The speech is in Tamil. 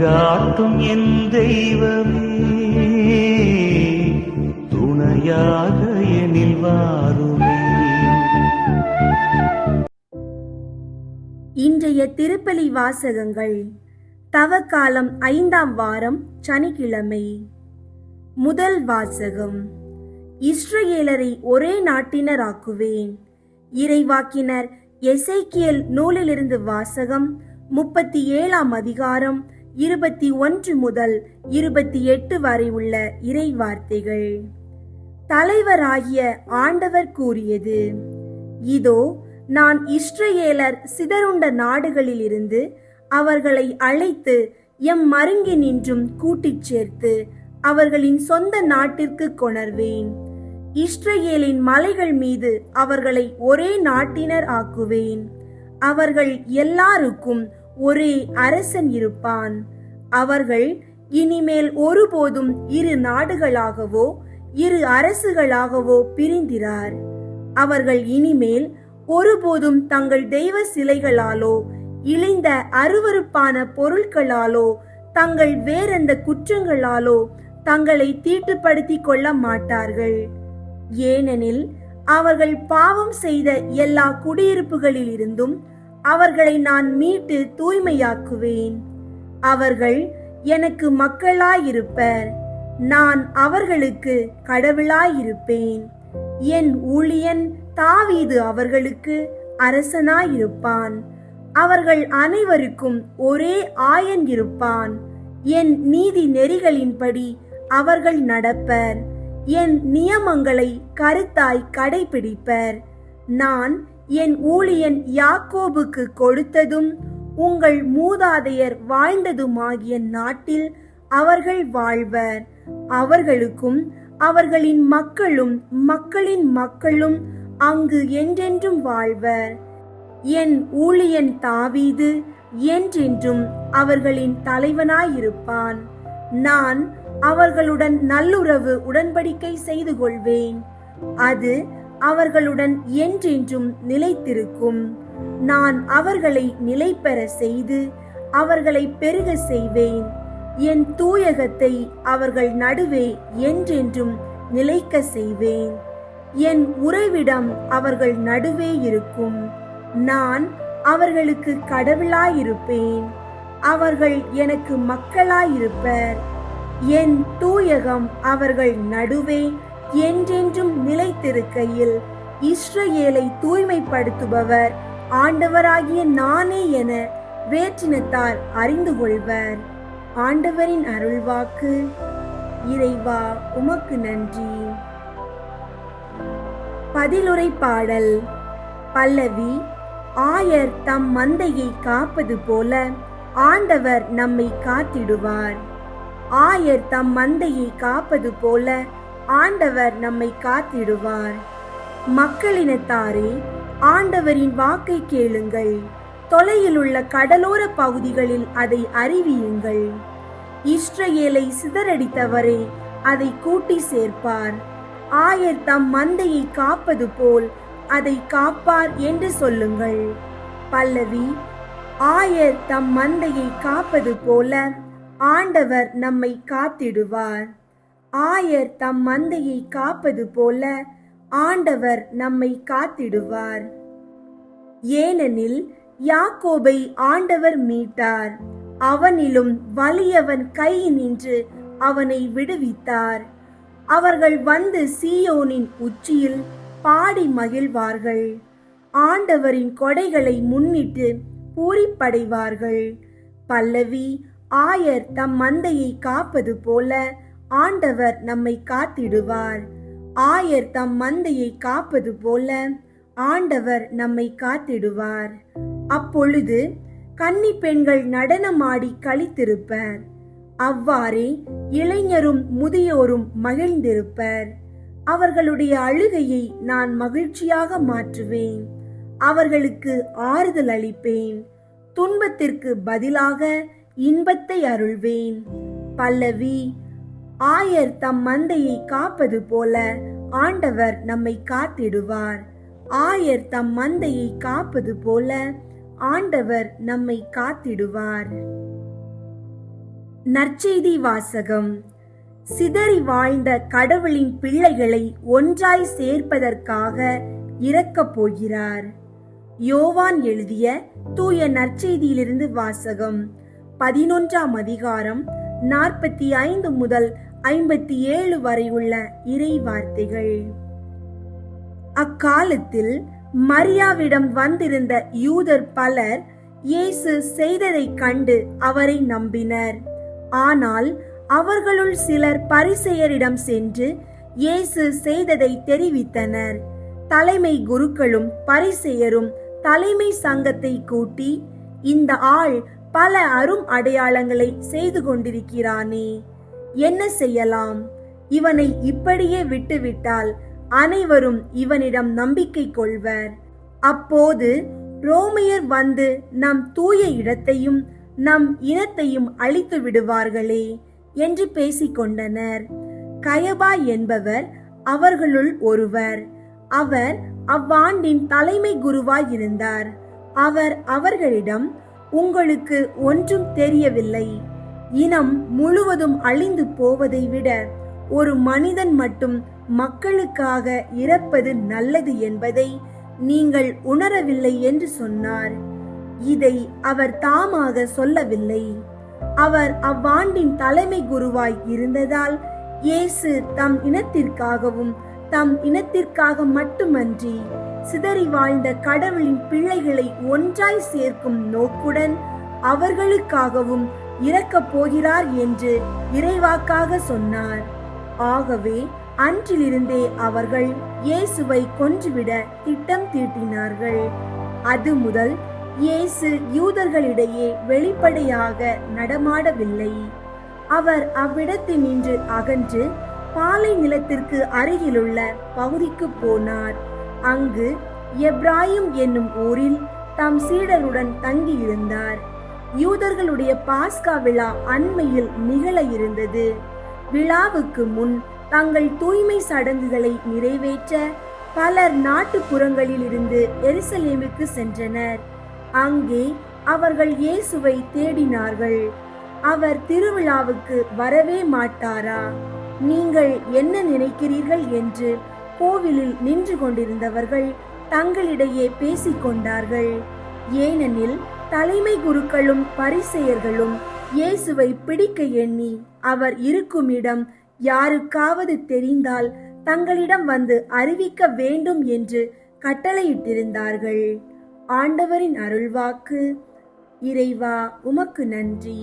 வழிகாட்டும் என் தெய்வமே துணையாக எனில் வாருமே. இன்றைய திருப்பலி வாசகங்கள் தவக்காலம் ஐந்தாம் வாரம் சனிக்கிழமை. முதல் வாசகம் இஸ்ரேலரை ஒரே நாட்டினராக்குவேன். இறைவாக்கினர் எசைக்கியல் நூலிலிருந்து வாசகம் முப்பத்தி ஏழாம் அதிகாரம் இருபத்தி ஒன்று முதல் இருபத்தி எட்டு வரை உள்ள இறை வார்த்தைகள். தலைவராகிய ஆண்டவர் கூறியது இதோ நான் இஸ்ரேலர் சிதறுண்ட நாடுகளிலிருந்து அவர்களை அழைத்து எம் மருங்கி நின்றும் கூட்டிச் சேர்த்து அவர்களின் சொந்த நாட்டிற்கு கொணர்வேன். இஸ்ரேலின் மலைகள் மீது அவர்களை ஒரே நாட்டினர் ஆக்குவேன். அவர்கள் எல்லாருக்கும் ஒரே அரசன் இருப்பான். அவர்கள் இனிமேல் ஒருபோதும் இரு நாடுகளாகவோ இரு அரசுகளாகவோ பிரிந்திரார். அவர்கள் இனிமேல் ஒருபோதும் தங்கள் தெய்வ சிலைகளாலோ இழிந்த அருவருப்பான பொருட்களாலோ தங்கள் வேறெந்த குற்றங்களாலோ தங்களை தீட்டுப்படுத்திக் கொள்ள மாட்டார்கள். ஏனெனில் அவர்கள் பாவம் செய்த எல்லா குடியிருப்புகளிலிருந்தும் அவர்களை நான் மீட்டு தூய்மையாக்குவேன். அவர்கள் எனக்கு மக்களாயிருப்பர். நான் அவர்களுக்கு கடவுளாயிருப்பேன். என் ஊழியன் தாவீது அவர்களுக்கு அரசனாயிருப்பான். அவர்கள் அனைவருக்கும் ஒரே ஆயன் இருப்பான். என் நீதி நெறிகளின்படி அவர்கள் நடப்பர். என் நியமங்களை கருத்தாய் கடைபிடிப்பர். நான் என் ஊழியன் யாக்கோபுக்கு கொடுத்ததும் உங்கள் மூதாதையர் வாழ்ந்ததுமாகிய நாட்டில் அவர்கள் வாழ்வர். அவர்களுக்கும் அவர்களின் மக்களும் மக்களின் மக்களும் அங்கு என்றென்றும் வாழ்வர். என் ஊழியன் தாவீது என்றென்றும் அவர்களின் தலைவனாயிருப்பான். நான் அவர்களுடன் நல்லுறவு உடன்படிக்கை செய்து கொள்வேன் அது அவர்களுடன் என்றென்றும் நிலைத்திருக்கும். நான் அவர்களை நிலைபெற செய்து அவர்களை பெருக செய்வேன். என் தூயகத்தை அவர்கள் நடுவே என்றென்றும் நிலைக்க செய்வேன். என் உறைவிடம் அவர்கள் நடுவே இருக்கும். நான் அவர்களுக்கு கடவுளாயிருப்பேன். அவர்கள் எனக்கு மக்களாயிருப்பர். என் தூயகம் அவர்கள் நடுவே என்றென்றும் நிலைத்திருக்கையில் இஸ்ரேலை தூய்மைப்படுத்துபவர் ஆண்டவராகிய நானே என வேற்றினத்தார் அறிந்து கொள்வர். ஆண்டவரின் அருள்வாக்கு இறைவா உமக்கு நன்றி. பதிலுரை பாடல். பல்லவி ஆயர் தம் மந்தையை காப்பது போல ஆண்டவர் நம்மை காத்திடுவார். ஆயர் தம் மந்தையை காப்பது போல ஆண்டவர் நம்மை காத்திடுவார். மக்களினத்தாரே ஆண்டவரின் வாக்கை கேளுங்கள். தொலையிலுள்ள கடலோர பகுதிகளில் அதை அறிவியுங்கள். இஸ்ரேலை சிதறடித்தவரே அதை கூட்டி சேர்ப்பார். ஆயர் தம் மந்தையை காப்பது போல் அதை காப்பார் என்று சொல்லுங்கள். பல்லவி ஆயர் தம் மந்தையை காப்பது போல ஆண்டவர் நம்மை காத்திடுவார். ஆயர் தம் மந்தையை காப்பது போல ஆண்டவர் நம்மை காத்திடுவார். ஏனெனில் யாக்கோபை ஆண்டவர் மீட்டார். அவனிலும் வலியவன் கை நின்று அவனை விடுவித்தார். அவர்கள் வந்து சீயோனின் உச்சியில் பாடி மகிழ்வார்கள். ஆண்டவரின் கொடைகளை முன்னிட்டு பூரிப்படைவார்கள். பல்லவி ஆயர் தம் மந்தையை காப்பது போல ஆண்டவர் நம்மை காத்திடுவார். ஆயர் தம் மந்தையை காப்பது போல ஆண்டவர் நம்மை காத்திடுவார். அப்பொழுது கன்னி பெண்கள் நடனமாடி களித்திருப்பர். அவ்வாறே இளைஞரும் முதியோரும் மகிழ்ந்திருப்பர். அவர்களுடைய அழுகையை நான் மகிழ்ச்சியாக மாற்றுவேன். அவர்களுக்கு ஆறுதல் அளிப்பேன். துன்பத்திற்கு பதிலாக இன்பத்தை அருள்வேன். பல்லவி ஆயர் தம் மந்தையை காப்பது போல ஆண்டவர் நம்மை காத்திடுவார். ஆயர் தம் மந்தையை காப்பது போல ஆண்டவர் நம்மை காத்திடுவார். நற்செய்தி வாசகம். சிதறி வாழ்ந்த கடவுளின் பிள்ளைகளை ஒன்றாய் சேர்ப்பதற்காக இறக்கப் போகிறார். யோவான் எழுதிய தூய நற்செய்தியிலிருந்து வாசகம். பதினொன்றாம் அதிகாரம் நாற்பத்தி ஐந்து முதல் ஐம்பத்தி ஏழு வரை உள்ள இறை வார்த்தைகள். அக்காலத்தில் மரியாவிடம் வந்திருந்த யூதர் பலர் இயேசு செய்ததைக் கண்டு அவரை நம்பினர். ஆனால் அவர்களுள் சிலர் பரிசெயரிடம் சென்று இயேசு செய்ததை தெரிவித்தனர். தலைமை குருக்களும் பரிசெயரும் தலைமை சங்கத்தை கூட்டி இந்த ஆள் பல அரும் அடையாளங்களை செய்து கொண்டிருக்கிறானே. என்ன செய்யலாம்? இவனை இப்படியே விட்டுவிட்டால் அனைவரும் இவனிடம் நம்பிக்கை கொள்வர். அப்போது ரோமையர் வந்து நம் தூய இடத்தையும் நம் இனத்தையும் அழித்து விடுவார்களே என்று பேசிக்கொண்டனர் கயபா என்பவர் அவர்களுள் ஒருவர். அவர் அவ்வாண்டின் தலைமை குருவாய் இருந்தார். அவர் அவர்களிடம் உங்களுக்கு ஒன்றும் தெரியவில்லை. இனம் முழுவதும் அழிந்து போவதை விட ஒரு மனிதன் மட்டும் மக்களுக்காக இறப்பது நல்லது என்பதை நீங்கள் உணரவில்லை என்று சொன்னார். இதை அவர் தாமாக சொல்லவில்லை. அவர் அவ்வாண்டின் தலைமை குருவாய் இருந்ததால் இயேசு தம் இனத்திற்காகவும் தம் இனத்திற்காக மட்டுமன்றி சிதறி வாழ்ந்த கடவுளின் பிள்ளைகளை ஒன்றாய் சேர்க்கும் நோக்குடன் அவர்களுக்காகவும் இறக்கப் போகிறார் என்று இறைவாக்காக சொன்னார். ஆகவே அன்றிலிருந்தே அவர்கள் இயேசுவை கொன்றுவிட திட்டம் தீட்டினார்கள். அது முதல் இயேசு யூதர்களிடையே வெளிப்படையாக நடமாடவில்லை. அவர் அவ்விடத்தில் நின்று அகன்று பாலை நிலத்திற்கு அருகிலுள்ள பகுதிக்கு போனார். அங்கு எப்ராயிம் என்னும் ஊரில் தம் சீடருடன் தங்கியிருந்தார். யூதர்களுடைய பாஸ்கா விழா அண்மையில் நிகழ இருந்தது. விழாவுக்கு முன் தங்கள் தூய்மை சடங்குகளை நிறைவேற்ற பலர் நாட்டுப்புறங்களில் இருந்து எருசலேமுக்கு சென்றனர். அங்கே அவர்கள் இயேசுவை தேடினார்கள். அவர் திருவிழாவுக்கு வரவே மாட்டாரா? நீங்கள் என்ன நினைக்கிறீர்கள் என்று கோவிலில் நின்று கொண்டிருந்தவர்கள் தங்களிடையே பேசிக்கொண்டார்கள். ஏனெனில் தலைமை குருக்களும் பரிசெயர்களும் இயேசுவை பிடிக்க எண்ணி அவர் இருக்கும் இடம் யாருக்காவது தெரிந்தால் தங்களிடம் வந்து அறிவிக்க வேண்டும் என்று கட்டளையிட்டிருந்தார்கள். ஆண்டவரின் அருள்வாக்கு. இறைவா உமக்கு நன்றி.